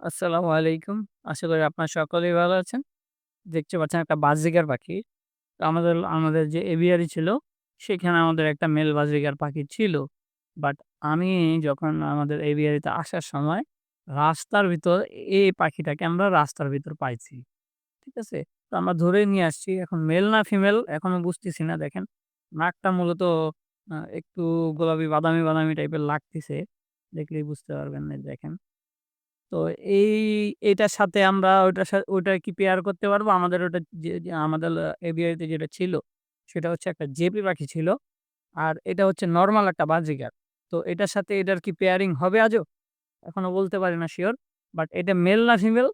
আসসালামু আলাইকুম। আশা করি আপনারা সকলেই ভালো আছেন। দেখতে পাচ্ছেন একটা বাজরিকার পাখি। তো আমাদের আমাদের যে এভিয়ারি ছিল, সেখানে আমাদের একটা মেল বাজরিকার পাখি ছিল। বাট আমি যখন আমাদের এভিয়ারিতে আসার সময় রাস্তার ভিতর এই পাখিটাকে আমরা রাস্তার ভিতর পাইছি। ঠিক আছে? তো আমরা ধরে নিয়ে আসছি। এখন মেল না ফিমেল এখনও বুঝতেছি না দেখেন। নাকটা মূলত একটু গোলাপি বাদামি, বাদামি টাইপের লাগতেছে। দেখলেই বুঝতে পারবেন এই দেখেন। তো এই এটার সাথে আমরা ওইটার সাথে ওইটা কি পেয়ার করতে পারব? আমাদের ওটা যে আমাদের আ এভিয়ারিতে যেটা ছিল, সেটা হচ্ছে একটা জেপি পাখি ছিল। আর এটা হচ্ছে নর্মাল একটা বাজরিগার। তো এটার সাথে এটার কি পেয়ারিং হবে আজও? এখনও বলতে পারি না শিওর বাট এটা মেল না ফিমেল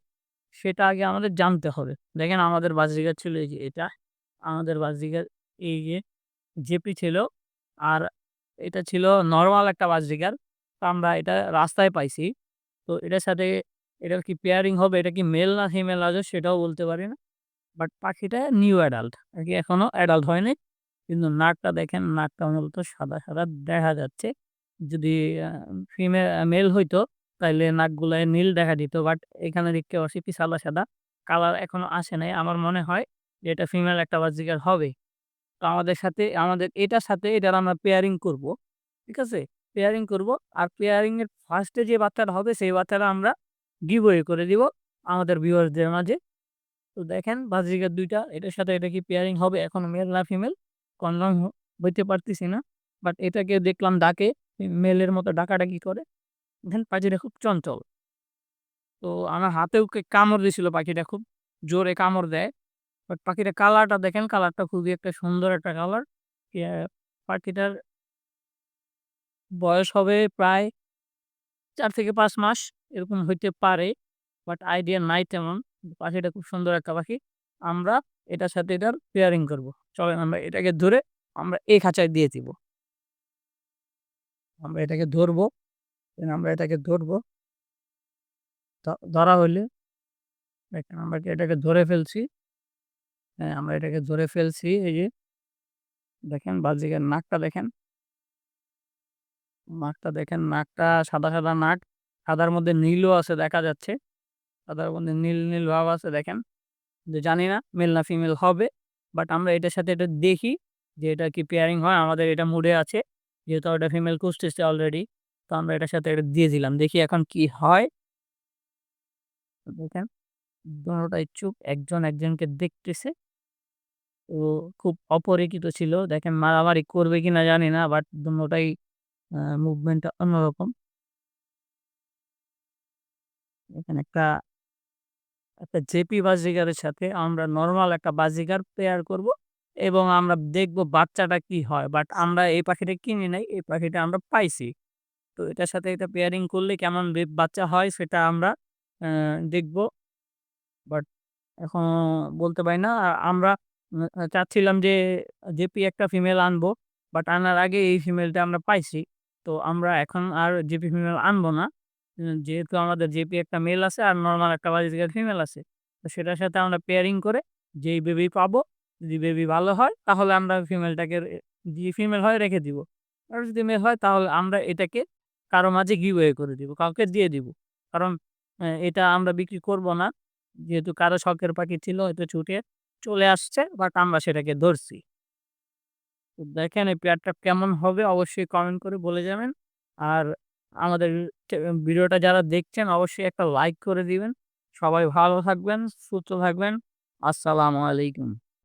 সেটা আগে আমাদের জানতে হবে। দেখেন আমাদের বাজরিগার ছিল এই যে এটা। আমাদের বাজরিগার এই যে জেপি ছিল। আর এটা ছিল নর্মাল একটা বাজরিগার। তো আমরা এটা রাস্তায় পাইছি। তো এটার সাথে এটার কি পেয়ারিং হবে? এটা কি মেল না ফিমেল আজও সেটাও বলতে পারি না। বাট পাখিটা নিউ অ্যাডাল্ট। আর কি এখনও অ্যাডাল্ট হয়নি কিন্তু নাকটা দেখেন, নাকটা মূলত সাদা, সাদা দেখা যাচ্ছে। যদি আ ফিমে মেল হইতো তাইলে নাকগুলায় নীল দেখা দিত। বাট এখানে দেখতে পাচ্ছি কি সাদা, সাদা। কালার এখনও আসে নাই। আমার মনে হয় যে এটা ফিমেল একটা বাজিকার হবে। তো আমাদের সাথে আমাদের এটার সাথে এটার আমরা পেয়ারিং করব। ঠিক আছে? পেয়ারিং করব। আর পেয়ারিং এর ফার্স্ট যে বাচ্চাটা হবে সেই বাচ্চাটা আমরা গিভওয়ে করে দিব আমাদের ভিউয়ার্সদের মাঝে। তো দেখেন বাজরিকার দুইটা এটার সাথে এটা কি পেয়ারিং হবে? এখনও মেল না ফিমেল কনফার্ম হইতে পারতেছি না। বাট এটাকে দেখলাম ডাকে, মেলের মতো ডাকাডাকি করে। দেখেন পাখিটা খুব চঞ্চল। তো আমার হাতেও কে কামড় দিছিল পাখিটা খুব জোরে কামড় দেয়। বাট পাখিটার কালারটা দেখেন, কালারটা খুবই একটা সুন্দর একটা কালার। পাখিটার বয়স হবে প্রায় চার থেকে পাঁচ মাস এরকম হইতে পারে। বাট আইডিয়া নাই তেমন। পাখিটা খুব সুন্দর একটা পাখি। আমরা এটার সাথে এটার পেয়ারিং করব। চলেন আমরা এটাকে ধরে আমরা এই খাঁচায় দিয়ে দিব। আমরা এটাকে ধরবো। আমরা এটাকে ধরবো। ধরা হইলে দেখেন আমরা এটাকে ধরে ফেলছি। হ্যাঁ, আমরা এটাকে ধরে ফেলছি এই যে। দেখেন বাজরিকার নাকটা দেখেন। নাকটা দেখেন, নাকটা সাদা, সাদা নাক। সাদার মধ্যে নীলও আছে দেখা যাচ্ছে। সাদার মধ্যে নীল, নীল ভাব আছে দেখেন। যে জানি না মেল না ফিমেল হবে। বাট আমরা এটার সাথে এটা দেখি যে এটা কি পেয়ারিং হয়। আমাদের এটা মুডে আছে। যেহেতু ওটা ফিমেল খুঁজতেছে অলরেডি। তো আমরা এটার সাথে এটা দিয়ে দিলাম। দেখি এখন কি হয়। দেখেন দোনোটাই চুপ। একজন একজনকে দেখতেছে। তো খুব অপরিচিত ছিল। দেখেন মারামারি করবে কিনা জানি না। বাট দোনোটাই আ মুভমেন্টটা অন্যরকম। এখানে একটা একটা জেপি বাজরিগারের সাথে আমরা নরমাল একটা বাজিগার পেয়ার করব এবং আমরা দেখব বাচ্চাটা কি হয়। বাট আমরা এই পাখিটা কিনি নাই। এই পাখিটা আমরা পাইছি। তো এটার সাথে এটা পেয়ারিং করলে কেমন বাচ্চা হয় সেটা আমরা দেখব। বাট এখন বলতে পারি না। আ আমরা চাচ্ছিলাম যে, জেপি একটা ফিমেল আনব। বাট আনার আগে এই ফিমেলটা আমরা পাইছি। তো আমরা এখন আর জেপি ফিমেল আনব না। যেহেতু আমাদের জেপি একটা মেল আছে আর নর্মাল একটা বাজরিকার ফিমেল আছে। তো সেটার সাথে আমরা পেয়ারিং করে যেই বেবি পাবো, যদি বেবি ভালো হয় তাহলে আমরা ফিমেলটাকে যদি ফিমেল হয় রেখে দিব। আর যদি মেল হয় তাহলে আমরা এটাকে কারও মাঝে গিভওয়ে করে দিব। কাউকে দিয়ে দিব। কারণ এটা আমরা বিক্রি করব না। যেহেতু কারও শখের পাখি ছিল হয়তো ছুটে চলে আসছে বাট আমরা সেটাকে ধরছি। দেখেন এই পেয়ারটা কেমন হবে অবশ্যই কমেন্ট করে বলে যাবেন। আর আমাদের ভিডিওটা যারা দেখছেন অবশ্যই একটা লাইক করে দিবেন। সবাই ভালো থাকবেন, সুস্থ থাকবেন। আসসালামু আলাইকুম।